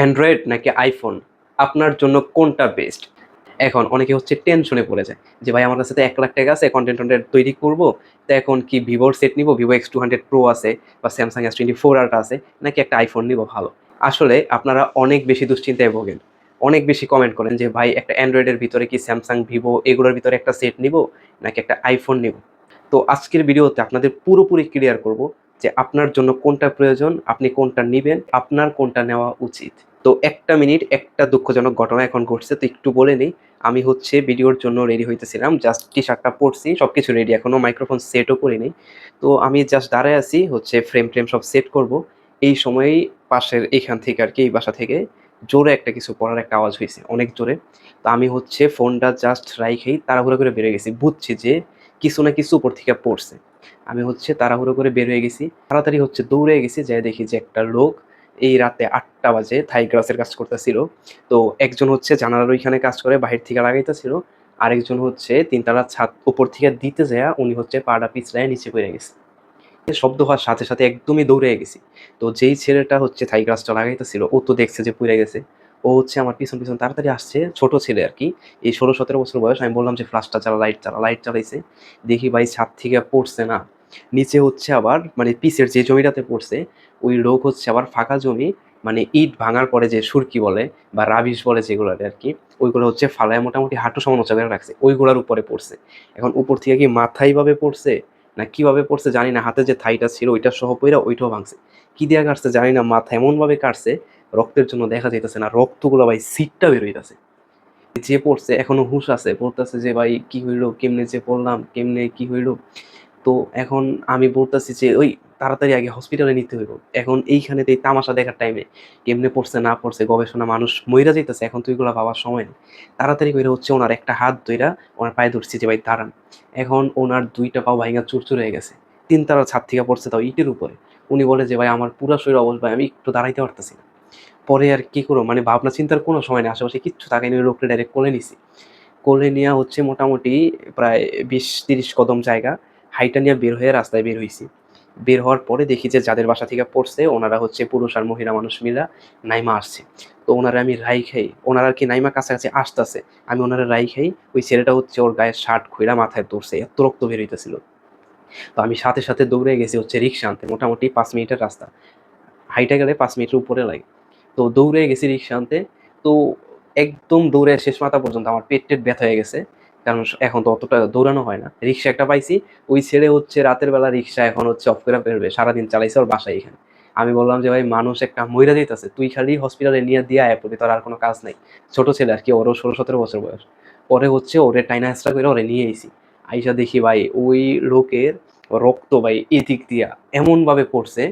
Android নাকি iPhone আপনার জন্য কোনটা বেস্ট এখন অনেকে হচ্ছে টেনশনে পড়ে যায় যে, ভাই, আমার কাছে তো এক লাখ টাকা আছে কন্টেন্ট টন্টেন্ট তৈরি করব। তো এখন কি ভিভোর সেট নিবো? Vivo X two hundred pro আছে বা স্যামসাং এস টোয়েন্টি ফোর আরটা আছে, নাকি একটা আইফোন নিবো ভালো? আসলে আপনারা অনেক বেশি দুশ্চিন্তায় ভোগেন। অনেক বেশি কমেন্ট করেন যে, ভাই, একটা অ্যান্ড্রয়েডের ভিতরে কি স্যামসাং ভিভো এগুলোর ভিতরে একটা সেট নিব, নাকি একটা আইফোন নিব? তো আজকের ভিডিওতে আপনাদের পুরোপুরি ক্লিয়ার করব যে, আপনার জন্য কোনটা প্রয়োজন, আপনি কোনটা নেবেন, আপনার কোনটা নেওয়া উচিত। তো একটা মিনিট, একটা দুঃখজনক ঘটনা এখন ঘটছে, তো একটু বলে নিই। আমি হচ্ছে ভিডিওর জন্য রেডি হইতেছিলাম জাস্ট টি শার্টটা পরছি সব কিছু রেডি এখনও মাইক্রোফোন সেটও করিনি। তো আমি জাস্ট দাঁড়ায় আছি, হচ্ছে ফ্রেম ফ্রেম সব সেট করব। এই সময়েই পাশের এইখান থেকে আর কি, এই বাসা থেকে জোরে একটা কিছু পড়ার একটা আওয়াজ হয়েছে অনেক জোরে। তো আমি হচ্ছে ফোনটা জাস্ট রাইখেই তাড়াহুড়ো করে বেরিয়ে গেছি, বুঝছি যে কিছু না কিছু উপর থেকে পড়ছে। আমি হচ্ছে তাড়াহুড়ো করে বের হয়ে গেছি, তাড়াতাড়ি হচ্ছে দৌড়ে গেছি, যাই দেখি যে একটা লোক এই রাতে আটটা বাজে থাই গ্রাসের কাজ করতেছিল। তো একজন হচ্ছে জানালার ওইখানে কাজ করে, বাহির থেকে লাগাইতেছিল। আরেকজন হচ্ছে তিনতলা ছাদ উপর থেকে দিতে যায় উনি হচ্ছে পাড়া পিছলায় নিচে পড়ে গেছে। শব্দ হওয়ার সাথে সাথে একদমই দৌড়ে গেছি। তো যেই ছেলেটা হচ্ছে থাই গ্রাসটা লাগাইতেছিল, ও তো দেখছে যে পুড়ে গেছে। ও হচ্ছে আমার পিছন পিছন তাড়াতাড়ি আসছে, ছোট ছেলে আর কি। এই ষোলো, সতেরো বছর বয়স, আমি বললাম যে ফ্লাশটা চালা লাইট চালা লাইট চালাইছে। দেখি ভাই ছাদ থেকে পড়ছে না। নিচে হচ্ছে আবার মানে পিসের যে জমিটাতে পড়ছে, ওই রোগ হচ্ছে আবার ফাঁকা জমি মানে ইট ভাঙার পরে যে সুরকি বলে বা রাবিশ বলে যেগুলো আর কি, ওইগুলো হচ্ছে ফালায় মোটামুটি হাঁটু সমান উঁচা করে রাখছে। ওইগুলোর উপরে পড়ছে। এখন উপর থেকে কি মাথায় ভাবে পড়ছে, না কীভাবে পড়ছে জানি না, হাতে যে থাইটা ছিল ওইটা সহ পইরা ওইটাও ভাঙছে। কি দিয়া কাটছে জানি না, মাথা এমনভাবে কাটছে, রক্তের জন্য দেখা যাইতেছে না, রক্তগুলো ভাই সিটটা বের হইতাছে। যে পড়ছে, এখনও হুঁশ আছে বলতেছে যে ভাই কি হইল, কেমনে যে পড়লাম, কেমনে কি হইল তো এখন আমি বলতেছি যে, ওই তাড়াতাড়ি আগে হসপিটালে নিতে হইব। এখন এইখানে এই তামাশা দেখার টাইমে কেমনে পড়ছে, না পড়ছে, গবেষণা মানুষ মইরা যাইতেছে, এখন তুই এগুলো ভাবার সময় নেই। তাড়াতাড়ি করে হচ্ছে ওনার একটা হাত ধইরা ওনার পায়ে ধরছি যে, ভাই, দাঁড়ান। এখন ওনার দুইটা পাও ভাইঙ্গা চুরচুর হয়ে গেছে। তিন তারার ছাদ থেকে পড়ছে তাও ইটের উপরে। উনি বলে যে, ভাই, আমার পুরো শরীর অবস্থা আমি একটু দাঁড়াইতে পারতেছি না। পরে আর কি করো মানে ভাবনা চিন্তার কোনো সময় নেই, আশেপাশে কিচ্ছু তাকাইনি ওই লোকটা ডাইরেক্ট কোলে নিছি। কোলে নেওয়া হচ্ছে মোটামুটি প্রায় বিশ তিরিশ কদম জায়গা। হাইটা নিয়ে বের হয়ে রাস্তায় বের হয়েছি বের হওয়ার পরে দেখি যে যাদের বাসা থেকে পড়ছে, ওনারা হচ্ছে পুরুষ আর মহিলা মানুষ মিলা নাইমা আসছে। তো ওনারা আমি রাই খাই, ওনারা আর কি নাইমা কাছাকাছি আসতেছে, আমি ওনারা রাই খাই, ওই ছেলেটা হচ্ছে ওর গায়ের শার্ট খুঁড়া মাথায় ধরছে, এত রক্ত বের হইতেছিল। তো আমি সাথে সাথে দৌড়ে গেছি হচ্ছে রিক্সা আনতে, মোটামুটি পাঁচ মিনিটের রাস্তা। হাইটা গেলে পাঁচ মিনিটের উপরে লাগে। তো দৌড়ে গেছি রিক্সা আনতে, তো একদম দৌড়ে শেষ মাথা পর্যন্ত আমার পেট টেট ব্যথা হয়ে গেছে। কারণ এখন তো অতটা দৌড়ানো হয় না। রিক্সা একটা পাইছি, ওই ছেলে হচ্ছে রাতের বেলা রিক্সা এখন হচ্ছে অফ করে বেরোবে সারাদিন চালাইছে ওর বাসায় এখানে। আমি বললাম যে, ভাই, মানুষ একটা মহিলা দিতেছে, তুই খালি হসপিটালে নিয়ে দিয়ে আয় পড়বি তোর আর কোনো কাজ নাই। ছোট ছেলে আর কি, ওরও ষোলো সতেরো বছর বয়স। পরে হচ্ছে ওরে টাইনা এক্সট্রা করে ওরে নিয়ে এসি আইসা দেখি, ভাই, ওই লোকের রক্ত, ভাই, এদিক দিয়া এমনভাবে পড়ছে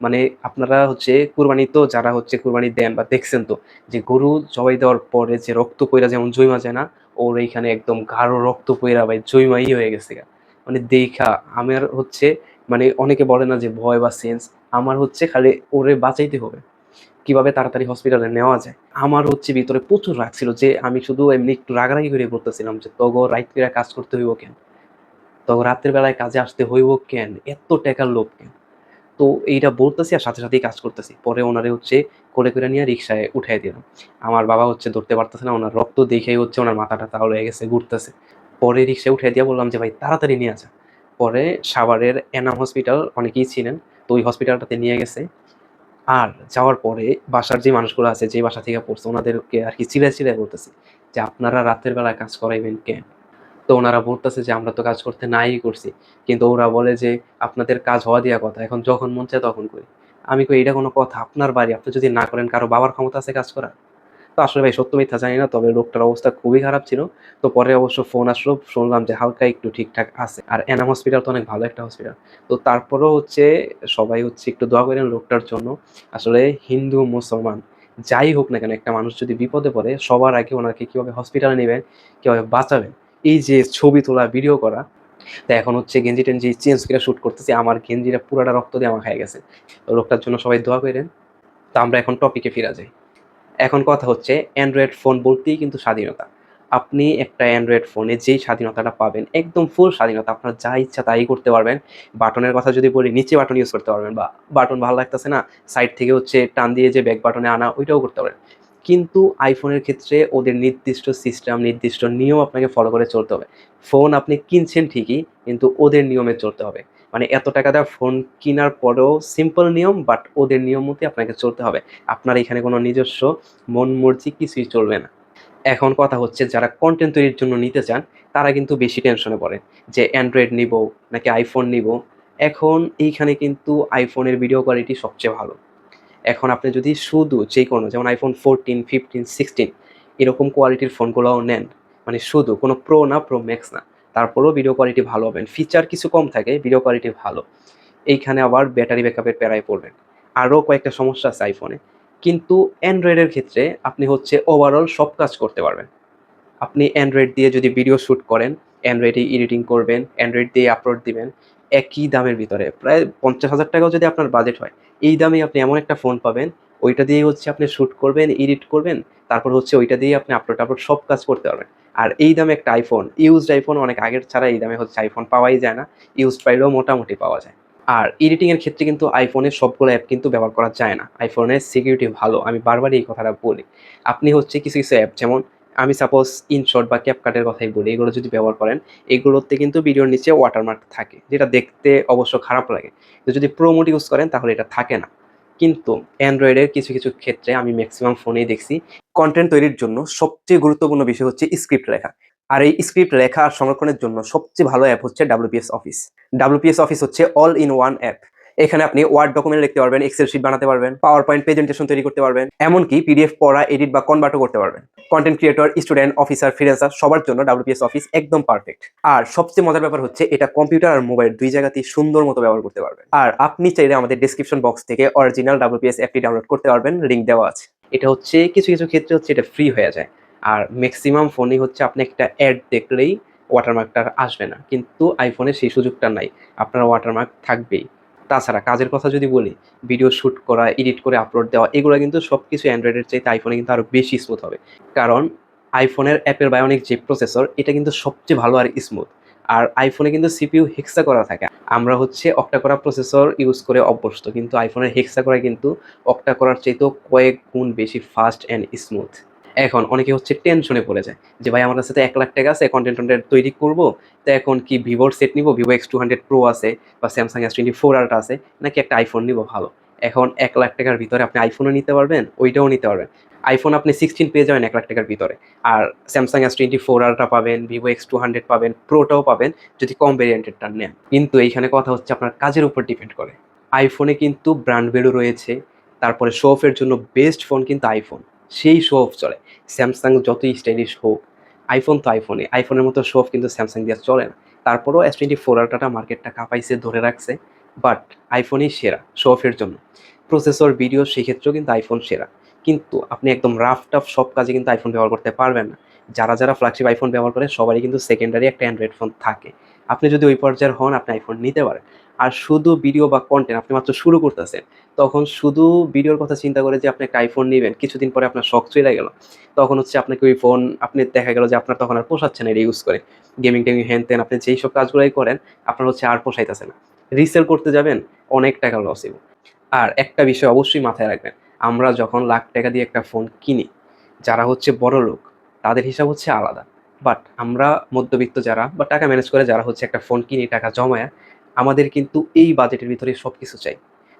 মানে আপনারা হচ্ছে কুরবানি তো, যারা হচ্ছে কুরবানি দেন বা দেখছেন তো, যে গরু জবাই দেওয়ার পরে যে রক্ত কইরা যেমন জৈমা যায় না ওর এইখানে একদম গাঢ় রক্ত পইরা ভাই জৈমাই হয়ে গেছে। মানে দেখা, আমার হচ্ছে মানে অনেকে বলে না যে ভয় বা সেন্স আমার হচ্ছে খালি ওরে বাঁচাইতে হবে। কীভাবে তাড়াতাড়ি হসপিটালে নেওয়া যায়? আমার হচ্ছে ভিতরে প্রচুর রাগ ছিল যে আমি শুধু এমনি একটু রাগারাগি করে পড়তেছিলাম যে তগো করে কাজ করতে হইব কেন? তগো রাতের বেলায় কাজে আসতে হইব কেন? এত টাকার লোভ কেন? তো এইটা বলতেছি আর সাথে সাথেই কাজ করতেছি। পরে ওনারে হচ্ছে করে করে নিয়ে রিক্সায় উঠাই দিলাম। আমার বাবা হচ্ছে ধরতে পারতেছে না, ওনার রক্ত দেখেই হচ্ছে ওনার মাথাটা তাহলে হয়ে গেছে, ঘুরতেছে। পরে রিক্সায় উঠাই দিয়ে বললাম যে, ভাই, তাড়াতাড়ি নিয়ে আসা পরে সাভারের এনাম হসপিটাল অনেকেই ছিলেন তো ওই হসপিটালটাতে নিয়ে গেছে। আর যাওয়ার পরে বাসার যে মানুষগুলো আছে যে বাসা থেকে পড়ছে, ওনাদেরকে আর কি চিলাই চিলাই বলতেছে যে, আপনারা রাতের বেলায় কাজ করাইবেন কেন? তো ওনারা বলতেছে যে, আমরা তো কাজ করতে নাই করছি। কিন্তু ওরা বলে যে, আপনাদের কাজ হওয়া দেওয়া কথা, এখন যখন মন চায় তখন করি। আমি কই এটা কোনো কথা, আপনার বাড়ি, আপনি যদি না করেন, কারও বাবার ক্ষমতা আছে কাজ করার? তো আসলে ভাই, সত্য মিথ্যা জানি না, তবে লোকটার অবস্থা খুবই খারাপ ছিল। তো পরে অবশ্য ফোন আসলো, শুনলাম যে হালকা একটু ঠিকঠাক আছে। আর এনাম হসপিটাল তো অনেক ভালো একটা হসপিটাল তো তারপরেও হচ্ছে সবাই হচ্ছে একটু দোয়া করেন লোকটার জন্য। আসলে হিন্দু, মুসলমান, যাই হোক না কেন, একটা মানুষ যদি বিপদে পড়ে, সবার আগে ওনাকে কীভাবে হসপিটালে নেবেন, কীভাবে বাঁচাবেন এই যে ছবি তোলা ভিডিও করা, তো এখন হচ্ছে গেঞ্জি টেঞ্জি চেঞ্জ করে শ্যুট করতেছি। আমার গেঞ্জিটা পুরাটা রক্ত দিয়ে আমার খাই গেছে। লোকটার জন্য সবাই দোয়া করেন। তা আমরা এখন টপিকে ফিরা যাই। এখন কথা হচ্ছে অ্যান্ড্রয়েড ফোন বলতেই কিন্তু স্বাধীনতা। আপনি একটা অ্যান্ড্রয়েড ফোনে যেই স্বাধীনতাটা পাবেন, একদম ফুল স্বাধীনতা, আপনার যা ইচ্ছা তাই করতে পারবেন। বাটনের কথা যদি বলি, নিচে বাটন ইউজ করতে পারবেন বা বাটন ভালো লাগতেছে না সাইড থেকে হচ্ছে টান দিয়ে যে ব্যাক বাটনে আনা, ওইটাও করতে পারবেন কিন্তু আইফোনের ক্ষেত্রে ওদের নির্দিষ্ট সিস্টেম নির্দিষ্ট নিয়ম আপনাকে ফলো করে চলতে হবে। ফোন আপনি কিনছেন ঠিকই, কিন্তু ওদের নিয়মে চলতে হবে। মানে এত টাকা দেওয়া ফোন কেনার পরেও সিম্পল নিয়ম বাট ওদের নিয়ম মতে আপনাকে চলতে হবে। আপনার এখানে কোনো নিজস্ব মন মর্জি কিছুই চলবে না। এখন কথা হচ্ছে, যারা কন্টেন্ট তৈরির জন্য নিতে চান, তারা কিন্তু বেশি টেনশনে পড়ে যে অ্যান্ড্রয়েড নিব নাকি আইফোন নিব। এখন এইখানে কিন্তু আইফোনের ভিডিও কোয়ালিটি সবচেয়ে ভালো। এখন আপনি যদি শুধু যে কোনো, যেমন আইফোন ফোরটিন ফিফটিন সিক্সটিন এরকম কোয়ালিটির ফোনগুলোও নেন মানে শুধু, কোনো প্রো না প্রো ম্যাক্স না, তারপরেও ভিডিও কোয়ালিটি ভালো হবেন ফিচার কিছু কম থাকে ভিডিও কোয়ালিটি ভালো। এইখানে আবার ব্যাটারি ব্যাকআপের প্যারায় পড়বেন। আরও কয়েকটা সমস্যা আছে আইফোনে কিন্তু অ্যান্ড্রয়েডের ক্ষেত্রে আপনি হচ্ছে ওভারঅল সব কাজ করতে পারবেন। আপনি অ্যান্ড্রয়েড দিয়ে যদি ভিডিও শ্যুট করেন অ্যান্ড্রয়েডে এডিটিং করবেন অ্যান্ড্রয়েড দিয়ে আপলোড দিবেন একই দামের ভিতরে। প্রায় পঞ্চাশ হাজার টাকাও যদি আপনার বাজেট হয়, এই দামে আপনি এমন একটা ফোন পাবেন, ওইটা দিয়ে হচ্ছে আপনি শ্যুট করবেন এডিট করবেন, তারপর হচ্ছে ওইটা দিয়ে আপনি আপলোড আপলোড সব কাজ করতে পারবেন। আর এই দামে একটা আইফোন ইউজড আইফোন অনেক আগের ছাড়া এই দামে হচ্ছে আইফোন পাওয়াই যায় না ইউজড পাইলেও মোটামুটি পাওয়া যায়। আর এডিটিংয়ের ক্ষেত্রে কিন্তু আইফোনের সবগুলো অ্যাপ কিন্তু ব্যবহার করা যায় না। আইফোনের সিকিউরিটি ভালো, আমি বারবারই এই কথাটা বলি। আপনি হচ্ছে কিছু কিছু অ্যাপ যেমন আমি সাপোজ ইনশট বা ক্যাপকাটের কথাই বলি, এগুলো যদি ব্যবহার করেন, এগুলোতে কিন্তু ভিডিওর নিচে ওয়াটারমার্ক থাকে, যেটা দেখতে অবশ্য খারাপ লাগে। যদি প্রো মোড ইউজ করেন, তাহলে এটা থাকে না। কিন্তু অ্যান্ড্রয়েডের কিছু কিছু ক্ষেত্রে আমি ম্যাক্সিমাম ফোনেই দেখছি কন্টেন্ট তৈরির জন্য সবচেয়ে গুরুত্বপূর্ণ বিষয় হচ্ছে স্ক্রিপ্ট লেখা। আর এই স্ক্রিপ্ট লেখা আর সংরক্ষণের জন্য সবচেয়ে ভালো অ্যাপ হচ্ছে ডাব্লিউপিএস অফিস ডাব্লিউপিএস অফিস হচ্ছে অল ইন ওয়ান অ্যাপ এখানে আপনি ওয়ার্ড ডকুমেন্ট লিখতে পারবেন এক্সেল শিট বানাতে পারবেন পাওয়ার পয়েন্ট প্রেজেন্টেশন তৈরি করতে পারবেন, এমনকি পিডিএফ পড়া এডিট বা কনভার্টও করতে পারবেন। Content creator student officer freelancer সবার জন্য ডাব্লিউপিএস অফিস একদম পারফেক্ট আর সবচেয়ে মজার ব্যাপার হচ্ছে, এটা কম্পিউটার আর মোবাইল দুই জায়গাতেই সুন্দর মতো ব্যবহার করতে পারবেন। আর আপনি চাইলে আমাদের ডিসক্রিপশন বক্স থেকে অরিজিনাল ডাব্লিউপিএস অ্যাপটি ডাউনলোড করতে পারবেন লিঙ্ক দেওয়া আছে। এটা হচ্ছে, কিছু কিছু ক্ষেত্রে হচ্ছে এটা ফ্রি হয়ে যায়। আর ম্যাক্সিমাম ফোনই হচ্ছে আপনি একটা অ্যাড দেখলেই ওয়াটারমার্কটা আসবে না। কিন্তু আইফোনে সেই সুযোগটা নাই। আপনার ওয়াটারমার্ক থাকবেই। তাছাড়া কাজের কথা যদি বলি ভিডিও শ্যুট করা এডিট করে আপলোড দেওয়া, এগুলো কিন্তু সব কিছু অ্যান্ড্রয়েডের চাইতে আইফোনে কিন্তু আরও বেশি স্মুথ হবে। কারণ আইফোনের অ্যাপের বায়োনিক যে প্রসেসর এটা কিন্তু সবচেয়ে ভালো আর স্মুথ আর আইফোনে কিন্তু সিপিইউ হেক্সা করা থাকে। আমরা হচ্ছে অক্টা করা প্রসেসর ইউজ করে অভ্যস্ত, কিন্তু আইফোনের হেক্সা করা কিন্তু অক্টা করার চাইতেও কয়েক গুণ বেশি ফাস্ট অ্যান্ড স্মুথ এখন অনেকে হচ্ছে টেনশনে পড়ে যায় যে, ভাই, আমার তো এক লাখ টাকা আছে কন্টেন্ট টন্টেন্ট তৈরি করব, তো এখন কি ভিভোর সেট নিবো? Vivo X two hundred pro আছে বা Samsung S twenty four ultra আছে, নাকি একটা আইফোন নিবো ভালো? এখন এক লাখ টাকার ভিতরে আপনি আইফোনও নিতে পারবেন, ওইটাও নিতে পারবেন। আইফোন আপনি সিক্সটিন পেয়ে যাবেন এক লাখ টাকার ভিতরে। আর Samsung S twenty four ultra পাবেন ভিভো এক্স টু হান্ড্রেড পাবেন প্রোটাও পাবেন, যদি কম ভেরিয়েন্টেরটা নেন। কিন্তু এইখানে কথা হচ্ছে আপনার কাজের উপর ডিপেন্ড করে। আইফোনে কিন্তু ব্র্যান্ড ভ্যালু রয়েছে, তারপরে শো অফের জন্য বেস্ট ফোন কিন্তু আইফোন সেই শো অফ চলে। স্যামসাং যতই স্টাইলিশ হোক আইফোন তো আইফোনে আইফোনের মতো শো অফ কিন্তু স্যামসাং দিয়ে চলে না। তারপরেও এস টোয়েন্টি ফোর আলট্রাটা মার্কেটটা কাঁপাইছে, ধরে রাখছে বাট আইফোনই সেরা শো অফের জন্য। প্রসেসর ভিডিও সেক্ষেত্রেও কিন্তু আইফোন সেরা। কিন্তু আপনি একদম রাফ টাফ সব কাজে কিন্তু আইফোন ব্যবহার করতে পারবেন না। যারা যারা ফ্ল্যাগশিপ আইফোন ব্যবহার করে, সবারই কিন্তু সেকেন্ডারি একটা অ্যান্ড্রয়েড ফোন থাকে। আপনি যদি ওই পর্যায়ের হন, আপনি আইফোন নিতে পারেন। আর শুধু ভিডিও বা কন্টেন্ট আপনি মাত্র শুরু করতেছেন, তখন শুধু ভিডিওর কথা চিন্তা করে যে আপনি একটা আইফোন নেবেন, কিছুদিন পরে আপনার শখ চলে গেল। তখন হচ্ছে আপনাকে ওই ফোন আপনি দেখা গেল যে আপনার তখন আর পোষাচ্ছে না এটা ইউজ করে। গেমিং টেমিং হ্যান তেন আপনি যেই সব কাজগুলোই করেন, আপনার হচ্ছে আর পোষাইতেছে না। রিসেল করতে যাবেন, অনেক টাকা লস হইব। আর একটা বিষয় অবশ্যই মাথায় রাখবেন, আমরা যখন লাখ টাকা দিয়ে একটা ফোন কিনি, যারা হচ্ছে বড় লোক, তাদের হিসাব হচ্ছে আলাদা। বাট আমরা মধ্যবিত্ত যারা বা টাকা ম্যানেজ করে যারা হচ্ছে একটা ফোন কিনি, টাকা জমায় আমাদের কিন্তু এই বাজেটের ভিতরে সব কিছু চাই।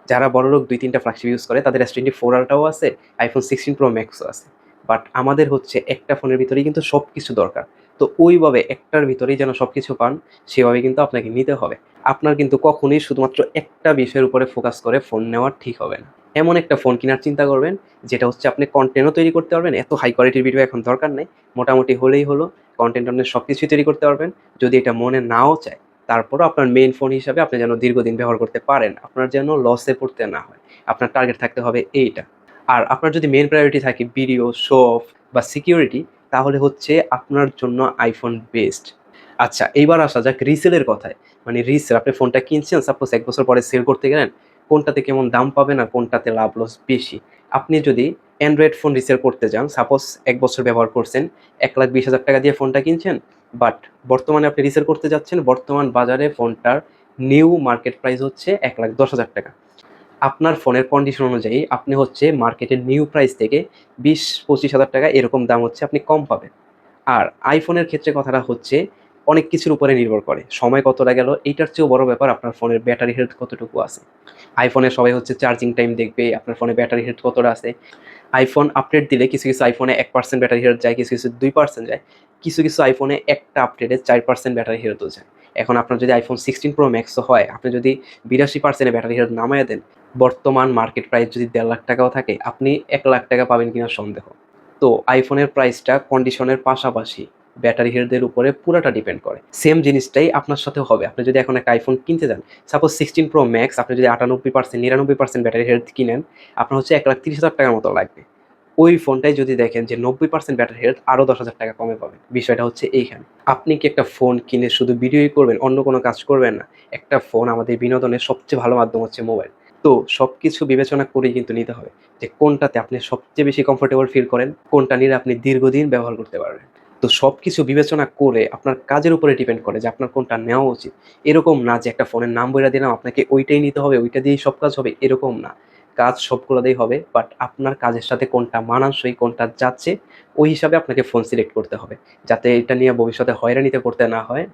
যারা বড় লোক দুই, তিনটা ফ্ল্যাগশিপ ইউজ করে, তাদের এস টোয়েন্টি ফোর আলটাও আছে আইফোন সিক্সটিন প্রো ম্যাক্সও আছে। বাট আমাদের হচ্ছে একটা ফোনের ভিতরেই কিন্তু সব কিছু দরকার। তো ওইভাবে একটার ভিতরেই যেন সব কিছু পান, সেভাবে কিন্তু আপনাকে নিতে হবে। আপনার কিন্তু কখনোই শুধুমাত্র একটা বিষয়ের উপরে ফোকাস করে ফোন নেওয়া ঠিক হবে না। এমন একটা ফোন কেনার চিন্তা করবেন, যেটা হচ্ছে আপনি কন্টেন্টও তৈরি করতে পারবেন, এত হাই কোয়ালিটির ভিডিও এখন দরকার নেই। মোটামুটি হলেই হলো কন্টেন্ট আপনি সব কিছুই তৈরি করতে পারবেন। যদি এটা মনে নাও চায় তারপরও আপনার মেইন ফোন হিসাবে আপনি যেন দীর্ঘদিন ব্যবহার করতে পারেন, আপনার যেন লসে পড়তে না হয়। আপনার টার্গেট থাকতে হবে এইটা। আর আপনার যদি মেইন প্রায়োরিটি থাকে ভিডিও শো অফ বা সিকিউরিটি তাহলে হচ্ছে আপনার জন্য আইফোন বেস্ট আচ্ছা এইবার আসা যাক রিসেলের কথায়। মানে রিসেল আপনি ফোনটা কিনছেন সাপোজ এক বছর পরে সেল করতে গেলেন, কোনটাতে কেমন দাম পাবেন আর কোনটাতে লাভ লস বেশি? আপনি যদি অ্যান্ড্রয়েড ফোন রিসেল করতে যান সাপোজ এক বছর ব্যবহার করছেন, এক লাখ বিশ হাজার টাকা দিয়ে ফোনটা কিনছেন বাট বর্তমানে আপনি রিসেল করতে যাচ্ছেন, বর্তমান বাজারে ফোনটার নিউ মার্কেট প্রাইস হচ্ছে এক লাখ দশ হাজার টাকা। আপনার ফোনের কন্ডিশন অনুযায়ী আপনি হচ্ছে মার্কেটের নিউ প্রাইস থেকে বিশ, পঁচিশ হাজার টাকা এরকম দাম হচ্ছে আপনি কম পাবেন। আর আইফোনের ক্ষেত্রে কথাটা হচ্ছে অনেক কিছুর উপরে নির্ভর করে। সময় কতটা গেল, এইটার চেয়েও বড় ব্যাপার আপনার ফোনের ব্যাটারি হেলথ কতটুকু আছে। আইফোনে সবাই হচ্ছে চার্জিং টাইম দেখবে, আপনার ফোনে ব্যাটারি হেলথ কতটা আছে। আইফোন আপডেট দিলে কিছু কিছু আইফোনে এক পার্সেন্ট ব্যাটারি হেরত যায়, কিছু কিছু দুই পার্সেন্ট যায়, কিছু কিছু আইফোনে একটা আপডেটে চার পার্সেন্ট ব্যাটারি হেরতও যায়। এখন আপনার যদি আইফোন সিক্সটিন প্রো ম্যাক্সও হয়, আপনি যদি বিরাশি পার্সেন্টে ব্যাটারি হেরত নামায় দেন, বর্তমান মার্কেট প্রাইস যদি দেড় লাখ টাকাও থাকে, আপনি এক লাখ টাকা পাবেন কিনা সন্দেহ। তো আইফোনের প্রাইসটা কন্ডিশনের পাশাপাশি ব্যাটারি হেলথের উপরে পুরোটা ডিপেন্ড করে। সেম জিনিসটাই আপনার সাথে হবে। আপনি যদি এখন একটা আইফোন কিনতে যান সাপোজ সিক্সটিন প্রো ম্যাক্স আপনি যদি আটানব্বই পার্সেন্ট নিরানব্বই পার্সেন্ট ব্যাটারি হেলথ কিনেন, আপনার হচ্ছে এক লাখ তিরিশ হাজার টাকার মতো লাগবে। ওই ফোনটাই যদি দেখেন যে নব্বই পার্সেন্ট ব্যাটারি হেলথ আরও দশ হাজার টাকা কমে পাবেন বিষয়টা হচ্ছে এইখানে। আপনি কি একটা ফোন কিনে শুধু ভিডিওই করবেন, অন্য কোনো কাজ করবেন না? একটা ফোন আমাদের বিনোদনের সবচেয়ে ভালো মাধ্যম হচ্ছে মোবাইল তো সব কিছু বিবেচনা করেই কিন্তু নিতে হবে যে কোনটাতে আপনি সবচেয়ে বেশি কমফোর্টেবল ফিল করেন, কোনটা নিয়ে আপনি দীর্ঘদিন ব্যবহার করতে পারবেন। তো সব কিছু বিবেচনা করে আপনার কাজের উপরে ডিপেন্ড করে যে আপনার কোনটা নেওয়া উচিত। এরকম না যে একটা ফোনের নাম বইরা দিলাম, আপনাকে ওইটাই নিতে হবে, ওইটা দিয়েই সব কাজ হবে, এরকম না। কাজ সবগুলোতেই হবে বাট আপনার কাজের সাথে কোনটা মানানসই, কোনটা যাচ্ছে, ওই হিসাবে আপনাকে ফোন সিলেক্ট করতে হবে। যাতে এটা নিয়ে ভবিষ্যতে হয়রানিতে করতে না হয়।